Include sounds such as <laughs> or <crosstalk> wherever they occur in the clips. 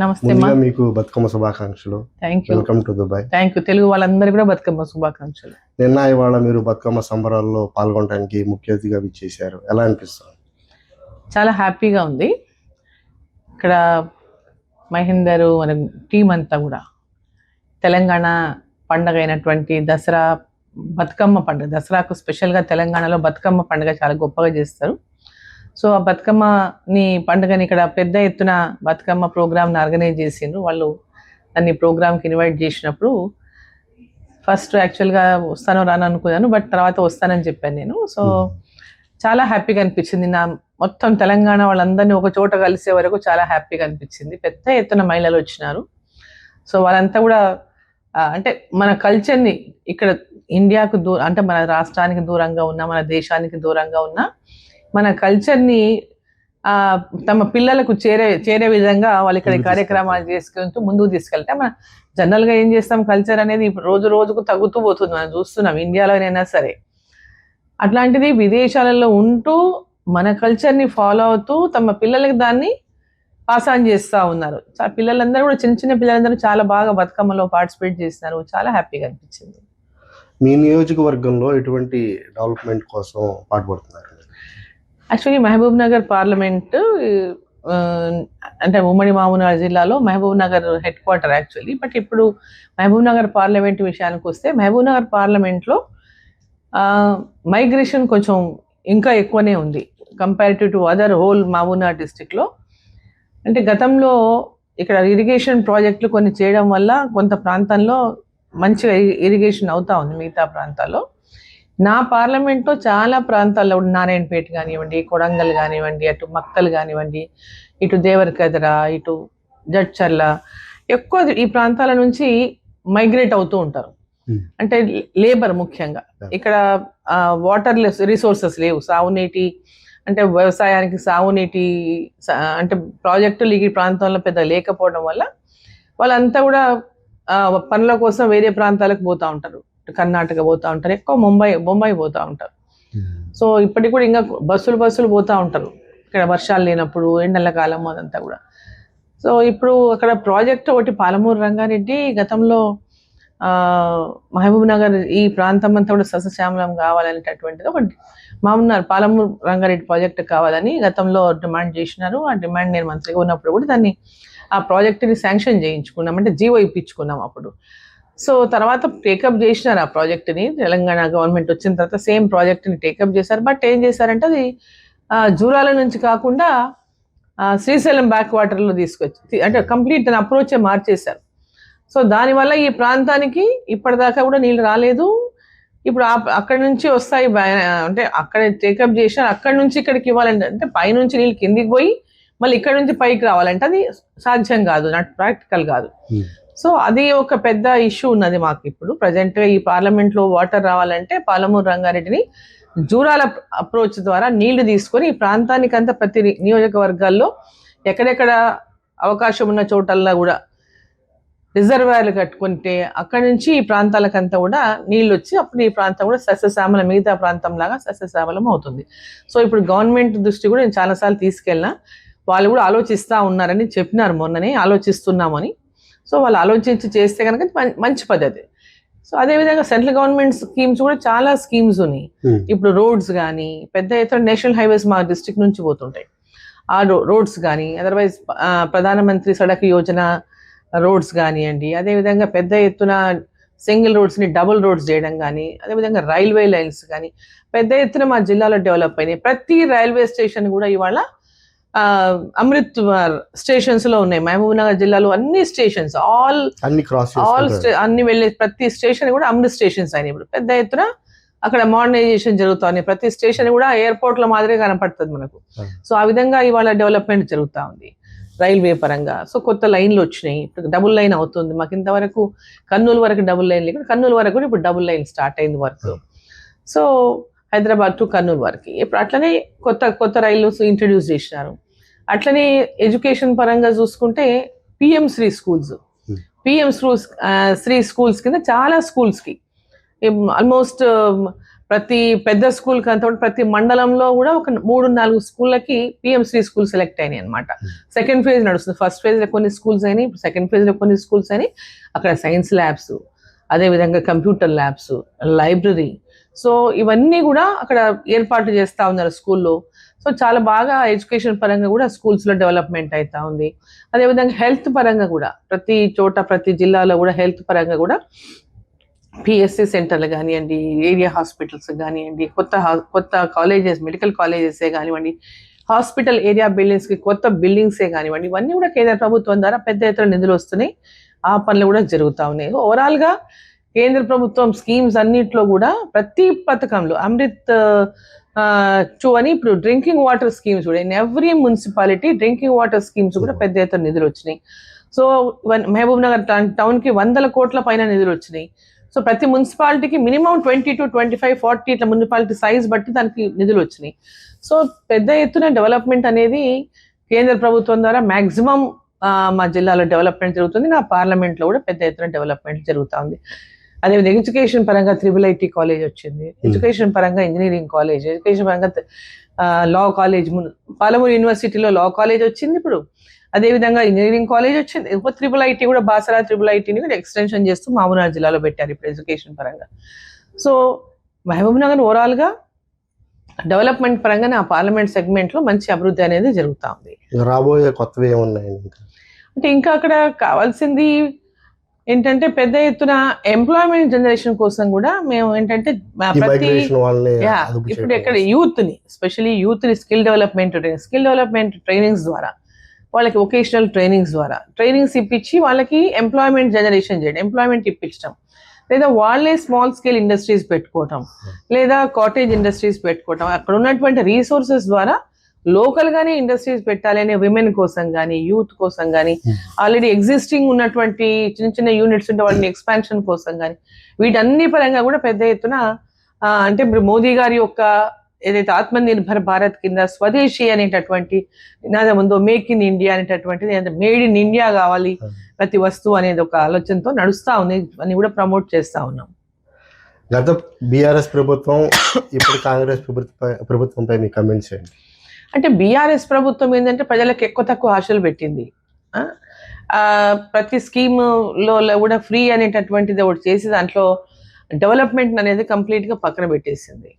నమస్తే మీకు బతుకమ్మ శుభాకాంక్షలు. Thank you welcome to Dubai thank you Telugu వాళ్ళందరికీ కూడా బతుకమ్మ శుభాకాంక్షలు. నిన్న ఇవాళ మీరు బతుకమ్మ సంబరాల్లో పాల్గొనడానికి ముఖ్య అతిథిగా విచ్చేశారు. ఎలా అనిపిస్తుంది? చాలా హ్యాపీగా ఉంది. ఇక్కడ మహేందరు మన టీం అంతా కూడా తెలంగాణ పండగ అయినటువంటి దసరా బతుకమ్మ పండుగ దసరాకు స్పెషల్గా తెలంగాణలో బతుకమ్మ పండుగ చాలా గొప్పగా చేస్తారు. సో ఆ బతుకమ్మని పండుగని ఇక్కడ పెద్ద ఎత్తున బతుకమ్మ ప్రోగ్రామ్ని ఆర్గనైజ్ చేసిండ్రు. వాళ్ళు దాన్ని ప్రోగ్రామ్కి ఇన్వైట్ చేసినప్పుడు ఫస్ట్ యాక్చువల్గా వస్తానో రాను అనుకున్నాను బట్ తర్వాత వస్తానని చెప్పాను నేను. సో చాలా హ్యాపీగా అనిపించింది. నా మొత్తం తెలంగాణ వాళ్ళందరినీ ఒక చోట కలిసే వరకు చాలా హ్యాపీగా అనిపించింది. పెద్ద ఎత్తున మహిళలు వచ్చినారు. సో వాళ్ళంతా కూడా అంటే మన కల్చర్ని ఇక్కడ ఇండియాకు దూ అంటే మన రాష్ట్రానికి దూరంగా ఉన్న మన దేశానికి దూరంగా ఉన్న మన కల్చర్ని ఆ, తమ పిల్లలకు చేరే చేరే విధంగా వాళ్ళు ఇక్కడ కార్యక్రమాలు చేసుకుంటూ ముందుకు తీసుకెళ్తే మన జనరల్గా ఏం చేస్తాం? కల్చర్ అనేది రోజు రోజుకు తగ్గుతూ పోతుంది. మనం చూస్తున్నాం ఇండియాలోనైనా సరే. అట్లాంటిది విదేశాలలో ఉంటూ మన కల్చర్ని ఫాలో అవుతూ తమ పిల్లలకి దాన్ని పాస్ ఆన్ చేస్తూ ఉన్నారు. పిల్లలందరూ కూడా చిన్న చిన్న పిల్లలందరూ చాలా బాగా బతుకమ్మలో పార్టిసిపేట్ చేస్తున్నారు చాలా హ్యాపీగా అనిపించింది. మీ నియోజకవర్గంలో ఎటువంటి డెవలప్మెంట్ కోసం పాటుపడుతున్నారు? యాక్చువల్లీ మహబూబ్ నగర్ పార్లమెంట్ అంటే ఉమ్మడి మహబూబ్నగర్ జిల్లాలో Mahabubnagar head quarter actually but ఇప్పుడు మహబూబ్ నగర్ పార్లమెంట్ విషయానికి వస్తే మహబూబ్ నగర్ పార్లమెంట్లో మైగ్రేషన్ కొంచెం ఇంకా ఎక్కువనే ఉంది. Comparative to other whole Mahabubnagar డిస్టిక్లో అంటే గతంలో ఇక్కడ ఇరిగేషన్ ప్రాజెక్టులు కొన్ని చేయడం వల్ల కొంత ప్రాంతంలో మంచిగా ఇరిగేషన్ అవుతా ఉంది మిగతా ప్రాంతాల్లో. నా పార్లమెంట్లో చాలా ప్రాంతాల్లో నారాయణపేట కానివ్వండి కొడంగల్ కానివ్వండి అటు మక్కల్ కానివ్వండి ఇటు దేవరకద్ర ఇటు జడ్చర్ల ఎక్కువ ఈ ప్రాంతాల నుంచి మైగ్రేట్ అవుతూ ఉంటారు. Hmm. అంటే లేబర్ ముఖ్యంగా. ఇక్కడ వాటర్ రిసోర్సెస్ లేవు. సాగునీటి అంటే వ్యవసాయానికి సాగునీటి అంటే ప్రాజెక్టులు ఈ ప్రాంతంలో పెద్ద లేకపోవడం వల్ల వాళ్ళంతా కూడా పనుల కోసం వేరే ప్రాంతాలకు పోతా ఉంటారు. కర్ణాటక పోతా ఉంటారు ఎక్కువ ముంబై బొంబాయి పోతా ఉంటారు. సో ఇప్పటికి కూడా ఇంకా బస్సులు బస్సులు పోతా ఉంటారు. ఇక్కడ వర్షాలు లేనప్పుడు ఎండల కాలం అదంతా కూడా. సో ఇప్పుడు అక్కడ ప్రాజెక్ట్ ఒకటి పాలమూరు రంగారెడ్డి గతంలో మహబూబ్ నగర్ ఈ ప్రాంతం అంతా కూడా సస్యశ్యామలం కావాలనేటటువంటిది ఒక మామూలు పాలమూరు రంగారెడ్డి ప్రాజెక్ట్ కావాలని గతంలో డిమాండ్ చేసినారు. ఆ డిమాండ్ నేను మంత్రిగా ఉన్నప్పుడు కూడా దాన్ని ఆ ప్రాజెక్ట్ని శాంక్షన్ చేయించుకున్నాం. అంటే జీవో ఇప్పించుకున్నాం అప్పుడు. సో తర్వాత టేకప్ చేసినారు ఆ ప్రాజెక్ట్ని. తెలంగాణ గవర్నమెంట్ వచ్చిన తర్వాత సేమ్ ప్రాజెక్ట్ని టేకప్ చేశారు. బట్ ఏం చేశారంటే అది జూరాల నుంచి కాకుండా శ్రీశైలం బ్యాక్ వాటర్లో తీసుకొచ్చి అంటే కంప్లీట్ దాని అప్రోచే మార్చేశారు. సో దానివల్ల ఈ ప్రాంతానికి ఇప్పటిదాకా కూడా నీళ్ళు రాలేదు. ఇప్పుడు అక్కడ నుంచి వస్తాయి అంటే అక్కడ టేకప్ చేసినారు. అక్కడ నుంచి ఇక్కడికి ఇవ్వాలంటే అంటే పైనుంచి నీళ్ళు కిందికి పోయి మళ్ళీ ఇక్కడ నుంచి పైకి రావాలంటే అది సాధ్యం కాదు. నాట్ ప్రాక్టికల్ కాదు. సో అది ఒక పెద్ద ఇష్యూ ఉన్నది మాకు ఇప్పుడు. ప్రజెంట్ ఈ పార్లమెంట్లో వాటర్ రావాలంటే పాలమూరు రంగారెడ్డిని జూరాల అప్రోచ్ ద్వారా నీళ్ళు తీసుకొని ఈ ప్రాంతానికంతా ప్రతి నియోజకవర్గాల్లో ఎక్కడెక్కడ అవకాశం ఉన్న చోటల్లా కూడా రిజర్వాయర్లు కట్టుకుంటే అక్కడి నుంచి ఈ ప్రాంతాలకంతా కూడా నీళ్ళు వచ్చి అప్పుడు ఈ ప్రాంతం కూడా సస్యశ్యామలం మిగతా ప్రాంతం లాగా సస్యశ్యామలం అవుతుంది. సో ఇప్పుడు గవర్నమెంట్ దృష్టి కూడా నేను చాలాసార్లు తీసుకెళ్ళినా వాళ్ళు కూడా ఆలోచిస్తూ ఉన్నారని చెప్పినారు మొన్ననే ఆలోచిస్తున్నామని. సో వాళ్ళు ఆలోచించి చేస్తే కనుక మంచి పద్ధతి. సో అదేవిధంగా సెంట్రల్ గవర్నమెంట్ స్కీమ్స్ కూడా చాలా స్కీమ్స్ ఉన్నాయి. ఇప్పుడు రోడ్స్ కానీ పెద్ద ఎత్తున నేషనల్ హైవేస్ మా డిస్ట్రిక్ట్ నుంచి పోతుంటాయి. ఆ రోడ్స్ కానీ అదర్వైజ్ ప్రధానమంత్రి సడక్ యోజన రోడ్స్ కానివ్వండి అదేవిధంగా పెద్ద ఎత్తున సింగిల్ రోడ్స్ని డబుల్ రోడ్స్ చేయడం కానీ అదేవిధంగా రైల్వే లైన్స్ కానీ పెద్ద ఎత్తున మా జిల్లాలో డెవలప్ అయినాయి. ప్రతి రైల్వే స్టేషన్ కూడా ఇవాళ అమృత్ స్టేషన్స్లో ఉన్నాయి. మహబూబ్ నగర్ జిల్లాలో అన్ని స్టేషన్స్ ఆల్ అన్ని క్రాస్ ఆల్ స్టే- అన్ని వెళ్ళే ప్రతి స్టేషన్ కూడా అమృత్ స్టేషన్స్ అయినాయి ఇప్పుడు పెద్ద ఎత్తున అక్కడ మోడర్నైజేషన్ జరుగుతుంది. ప్రతి స్టేషన్ కూడా ఎయిర్పోర్ట్లో మాదిరిగా కనపడుతుంది మనకు. సో ఆ విధంగా ఇవాళ డెవలప్మెంట్ జరుగుతూ ఉంది రైల్వే పరంగా. సో కొత్త లైన్లు వచ్చినాయి. ఇప్పుడు డబుల్ లైన్ అవుతుంది. మాకు ఇంతవరకు కర్నూలు వరకు డబుల్ లైన్ లేకుండా కర్నూలు వరకు కూడా ఇప్పుడు డబుల్ లైన్ స్టార్ట్ అయింది work so Hyderabad to Kurnool వరకు. ఇప్పుడు అట్లనే కొత్త కొత్త రైళ్ళు ఇంట్రడ్యూస్ చేసినారు. అట్లనే ఎడ్యుకేషన్ పరంగా చూసుకుంటే PM Shri schools. PM Shri Shri schools కింద చాలా స్కూల్స్కి ఆల్మోస్ట్ ప్రతి పెద్ద స్కూల్ అంతా ప్రతి మండలంలో కూడా ఒక మూడు నాలుగు స్కూళ్ళకి పిఎంశ్రీ స్కూల్ సెలెక్ట్ అయినాయి అనమాట సెకండ్ ఫేజ్ నడుస్తుంది. ఫస్ట్ ఫేజ్లో కొన్ని స్కూల్స్ అయినాయి సెకండ్ ఫేజ్లో కొన్ని స్కూల్స్ అయినాయి. అక్కడ సైన్స్ ల్యాబ్స్ అదేవిధంగా కంప్యూటర్ ల్యాబ్స్ లైబ్రరీ సో ఇవన్నీ కూడా అక్కడ ఏర్పాటు చేస్తూ ఉన్నారు స్కూల్లో. సో చాలా బాగా ఎడ్యుకేషన్ పరంగా కూడా స్కూల్స్లో డెవలప్మెంట్ అవుతా ఉంది. అదేవిధంగా హెల్త్ పరంగా కూడా ప్రతి చోట ప్రతి జిల్లాలో కూడా హెల్త్ పరంగా కూడా పిఎస్సి సెంటర్లు కానివ్వండి ఏరియా హాస్పిటల్స్ కానివ్వండి కొత్త కొత్త కాలేజెస్ మెడికల్ కాలేజెసే కానివ్వండి హాస్పిటల్ ఏరియా బిల్డింగ్స్కి కొత్త బిల్డింగ్సే కానివ్వండి ఇవన్నీ కూడా కేంద్ర ప్రభుత్వం ద్వారా పెద్ద ఎత్తున నిధులు వస్తున్నాయి. ఆ పనులు కూడా జరుగుతూ ఉన్నాయి. ఓవరాల్గా కేంద్ర ప్రభుత్వం స్కీమ్స్ అన్నిట్లో కూడా ప్రతి పథకంలో అమృత్ చూ అని ఇప్పుడు డ్రింకింగ్ వాటర్ స్కీమ్స్ కూడా in every municipality drinking water schemes కూడా పెద్ద ఎత్తున నిధులు వచ్చినాయి. సో వన్- మహబూబ్ నగర్ టౌన్కి వందల కోట్ల పైన నిధులు వచ్చినాయి. సో ప్రతి మున్సిపాలిటీకి minimum twenty two twenty five forty ఇట్లా మున్సిపాలిటీ సైజ్ బట్టి దానికి నిధులు వచ్చినాయి. సో పెద్ద ఎత్తున డెవలప్మెంట్ అనేది కేంద్ర ప్రభుత్వం ద్వారా మ్యాక్సిమం మా జిల్లాలో డెవలప్మెంట్ జరుగుతుంది. నా పార్లమెంట్లో కూడా పెద్ద ఎత్తున డెవలప్మెంట్ జరుగుతుంది అదేవిధంగా ఎడ్యుకేషన్ పరంగా త్రిబుల్ ఐటీ కాలేజ్ వచ్చింది. ఎడ్యుకేషన్ పరంగా ఇంజనీరింగ్ కాలేజ్ ఎడ్యుకేషన్ పరంగా లా కాలేజ్ పాలమూరు యూనివర్సిటీలో లా కాలేజ్ వచ్చింది ఇప్పుడు. అదేవిధంగా ఇంజనీరింగ్ కాలేజ్ వచ్చింది. ఒక త్రిబుల్ ఐటీ కూడా బాసరా త్రిబుల్ ఐటీని కూడా ఎక్స్టెన్షన్ చేస్తూ మామూనార్ జిల్లాలో పెట్టారు ఇప్పుడు ఎడ్యుకేషన్ పరంగా. సో మహబూబ్ నగర్ ఓవరాల్గా డెవలప్మెంట్ పరంగా నా పార్లమెంట్ సెగ్మెంట్లో మంచి అభివృద్ధి అనేది జరుగుతా ఉంది. ఇక రాబోయే కొత్తవి ఏమున్నాయండి ఇంకా? అంటే ఇంకా అక్కడ కావాల్సింది ఏంటంటే పెద్ద ఎత్తున ఎంప్లాయ్మెంట్ జనరేషన్ కోసం కూడా మేము ఏంటంటే ప్రతి ఇప్పుడు ఎక్కడ యూత్ని స్పెషల్లీ యూత్ని skill development skill development trainings ద్వారా వాళ్ళకి వొకేషనల్ ట్రైనింగ్స్ ద్వారా ట్రైనింగ్స్ ఇప్పించి వాళ్ళకి ఎంప్లాయ్మెంట్ జనరేషన్ చేయడం ఎంప్లాయ్మెంట్ ఇప్పించడం. లేదా వాళ్ళే స్మాల్ స్కేల్ ఇండస్ట్రీస్ పెట్టుకోవటం లేదా కాటేజ్ ఇండస్ట్రీస్ పెట్టుకోవటం అక్కడ ఉన్నటువంటి రీసోర్సెస్ ద్వారా లోకల్ గానే ఇండస్ట్రీస్ పెట్టాలనే విమెన్ కోసం కానీ యూత్ కోసం కానీ. ఆల్రెడీ ఎగ్జిస్టింగ్ ఉన్నటువంటి చిన్న చిన్న యూనిట్స్ ఉంటే వాళ్ళని ఎక్స్పాన్షన్ కోసం కానీ వీటన్ని పరంగా కూడా పెద్ద ఎత్తున అంటే ఇప్పుడు మోదీ గారి యొక్క ఏదైతే ఆత్మనిర్భర్ భారత్ కింద స్వదేశీ అనేటటువంటి నినాదం ఉందో మేక్ ఇన్ ఇండియా అనేటటువంటిది మేడ్ ఇన్ ఇండియా కావాలి Hmm. ప్రతి వస్తువు అనేది ఒక ఆలోచనతో నడుస్తా ఉంది అని కూడా ప్రమోట్ చేస్తా ఉన్నాం గత బీఆర్ఎస్ ప్రభుత్వం ఇప్పుడు కాంగ్రెస్ ప్రభుత్వ ప్రభుత్వంపై మీ కమెంట్స్ ఏంటి అంటే బీఆర్ఎస్ ప్రభుత్వం ఏంటంటే ప్రజలకు ఎక్కువ తక్కువ ఆశలు పెట్టింది. ప్రతి స్కీమ్లో కూడా ఫ్రీ అనేటటువంటిది ఒకటి చేసి దాంట్లో డెవలప్మెంట్ అనేది కంప్లీట్గా పక్కన పెట్టేసింది.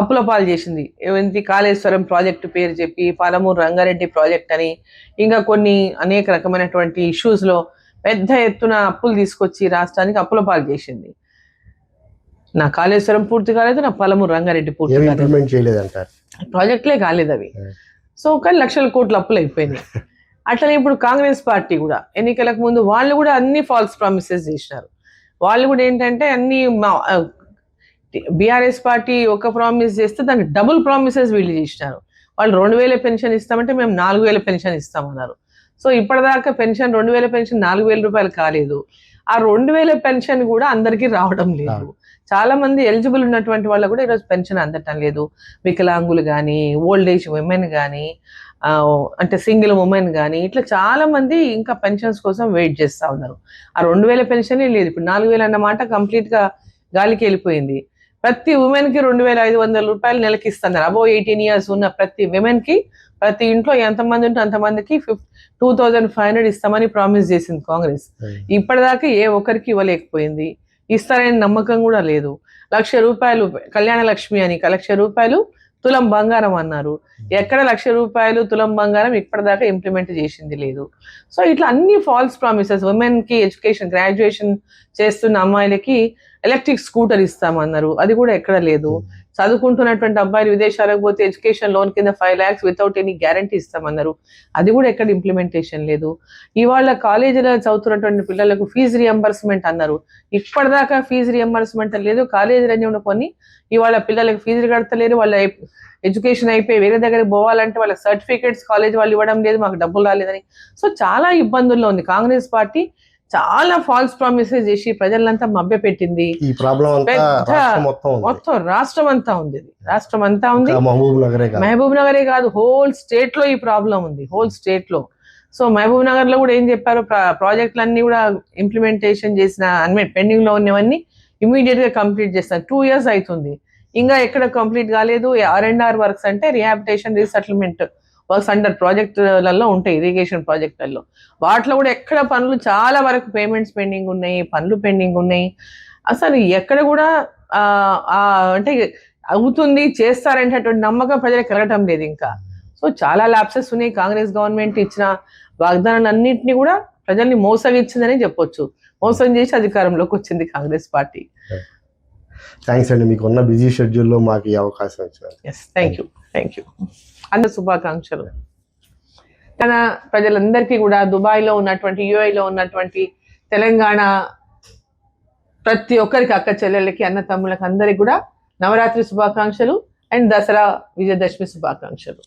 అప్పుల పాలు చేసింది. ఏంటి కాళేశ్వరం ప్రాజెక్టు పేరు చెప్పి పాలమూరు రంగారెడ్డి ప్రాజెక్ట్ అని ఇంకా కొన్ని అనేక రకమైనటువంటి ఇష్యూస్లో పెద్ద ఎత్తున అప్పులు తీసుకొచ్చి రాష్ట్రానికి అప్పుల పాలు చేసింది. నా కాళేశ్వరం పూర్తి కాలేదు నా పాలమూరు రంగారెడ్డి పూర్తి ఇంప్లిమెంట్ చేయలేదంటారు? ప్రాజెక్టులే కాలేదు అవి. సో కానీ లక్షల కోట్ల అప్పులు అయిపోయినాయి. <laughs> అట్లనే ఇప్పుడు కాంగ్రెస్ పార్టీ కూడా ఎన్నికలకు ముందు వాళ్ళు కూడా అన్ని ఫాల్స్ ప్రామిసెస్ చేసినారు. వాళ్ళు కూడా ఏంటంటే అన్ని బీఆర్ఎస్ పార్టీ ఒక ప్రామిస్ చేస్తే దానికి డబుల్ ప్రామిసెస్ వీళ్ళు చేసినారు. వాళ్ళు రెండు వేల పెన్షన్ ఇస్తామంటే మేము నాలుగు వేల పెన్షన్ ఇస్తామన్నారు. సో ఇప్పటిదాకా పెన్షన్ రెండు వేల పెన్షన్ నాలుగు వేల రూపాయలు కాలేదు. ఆ రెండు వేల పెన్షన్ కూడా అందరికీ రావడం లేదు. చాలా మంది ఎలిజిబుల్ ఉన్నటువంటి వాళ్ళు కూడా ఈరోజు పెన్షన్ అందటం లేదు. వికలాంగులు కానీ ఓల్డ్ ఏజ్ ఉమెన్ కానీ అంటే సింగిల్ ఉమెన్ కానీ ఇట్లా చాలా మంది ఇంకా పెన్షన్స్ కోసం వెయిట్ చేస్తా ఉన్నారు. ఆ రెండు వేల పెన్షనే లేదు. ఇప్పుడు నాలుగు వేలు అన్నమాట కంప్లీట్గా గాలికి వెళ్ళిపోయింది. ప్రతి ఉమెన్కి రెండు వేల ఐదు వందల రూపాయలు నెలకి ఇస్తున్నారు. అబో ఎయిటీన్ ఇయర్స్ ఉన్న ప్రతి విమెన్కి ప్రతి ఇంట్లో ఎంతమంది ఉంటే అంతమందికి ఫిఫ్ టూ థౌజండ్ ఫైవ్ హండ్రెడ్ ఇస్తామని ప్రామిస్ చేసింది కాంగ్రెస్. ఇప్పటిదాకా ఏ ఒక్కరికి ఇవ్వలేకపోయింది. ఇస్తారనే నమ్మకం కూడా లేదు. లక్ష రూపాయలు కళ్యాణ లక్ష్మి అని లక్ష రూపాయలు తులం బంగారం అన్నారు. ఎక్కడ లక్ష రూపాయలు తులం బంగారం ఇప్పటిదాకా ఇంప్లిమెంట్ చేసింది లేదు. సో ఇట్లా అన్ని ఫాల్స్ ప్రామిసెస్ ఉమెన్కి ఎడ్యుకేషన్ గ్రాడ్యుయేషన్ చేస్తున్న అమ్మాయిలకి ఎలక్ట్రిక్ స్కూటర్ ఇస్తామన్నారు. అది కూడా ఎక్కడ లేదు. చదువుకుంటున్నటువంటి అబ్బాయిలు విదేశాలకు పోతే ఎడ్యుకేషన్ లోన్ కింద five lakhs without any guarantee ఇస్తామన్నారు. అది కూడా ఎక్కడ ఇంప్లిమెంటేషన్ లేదు. ఇవాళ కాలేజీలో చదువుతున్నటువంటి పిల్లలకు ఫీజు రియంబర్స్మెంట్ అన్నారు. ఇప్పటిదాకా ఫీజు రియంబర్స్మెంట్ లేదు. కాలేజీలన్నీ ఉన్న కొన్ని ఇవాళ పిల్లలకు ఫీజులు కడతలేరు. వాళ్ళ ఎడ్యుకేషన్ అయిపోయి వేరే దగ్గరికి పోవాలంటే వాళ్ళ సర్టిఫికేట్స్ కాలేజ్ వాళ్ళు ఇవ్వడం లేదు. మాకు డబ్బులు రాలేదని. సో చాలా ఇబ్బందుల్లో ఉంది. కాంగ్రెస్ పార్టీ చాలా ఫాల్స్ ప్రామిసెస్ చేసి ప్రజలంతా మభ్యపెట్టింది. ఈ ప్రాబ్లం మొత్తం రాష్ట్రం అంతా ఉంది. రాష్ట్రం అంతా ఉంది. మహబూబ్ నగరే మహబూబ్ నగరే కాదు హోల్ స్టేట్లో ఈ ప్రాబ్లం ఉంది. హోల్ స్టేట్లో. సో మహబూబ్ నగర్లో కూడా ఏం చెప్పారు? ప్రాజెక్టులు అన్ని కూడా ఇంప్లిమెంటేషన్ చేసిన అన్ని పెండింగ్లో ఉన్నవన్నీ ఇమీడియట్గా కంప్లీట్ చేస్తారు. టూ ఇయర్స్ అవుతుంది. ఇంకా ఎక్కడ కంప్లీట్ కాలేదు. ఆర్ అండ్ ఆర్ వర్క్స్ అంటే రిహాబిటేషన్ రీసెటిల్మెంట్ వర్క్స్ అండర్ ప్రాజెక్టులలో ఉంటాయి ఇరిగేషన్ ప్రాజెక్టులలో. వాటిలో కూడా ఎక్కడ పనులు చాలా వరకు పేమెంట్స్ పెండింగ్ ఉన్నాయి పనులు పెండింగ్ ఉన్నాయి. అసలు ఎక్కడ కూడా అంటే అవుతుంది చేస్తారనేటటువంటి నమ్మకం ప్రజలకు కలగటం లేదు ఇంకా. సో చాలా ల్యాప్సెస్ ఉన్నాయి. కాంగ్రెస్ గవర్నమెంట్ ఇచ్చిన వాగ్దానాలన్నింటినీ కూడా ప్రజల్ని మోసగిచ్చిందని చెప్పొచ్చు. మోసం చేసి అధికారంలోకి వచ్చింది కాంగ్రెస్ పార్టీ. థ్యాంక్స్ అండి. మీకు ఉన్న బిజీ షెడ్యూల్లో మాకు ఈ అవకాశం ఇచ్చినందుకు. Yes thank you thank you అందరి శుభాకాంక్షలు. తన ప్రజలందరికీ కూడా దుబాయ్లో ఉన్నటువంటి యుఏలో ఉన్నటువంటి తెలంగాణ ప్రతి ఒక్కరికి అక్క చెల్లెళ్ళకి అన్న తమ్ముళ్ళకి అందరికి కూడా నవరాత్రి శుభాకాంక్షలు అండ్ దసరా విజయదశమి శుభాకాంక్షలు.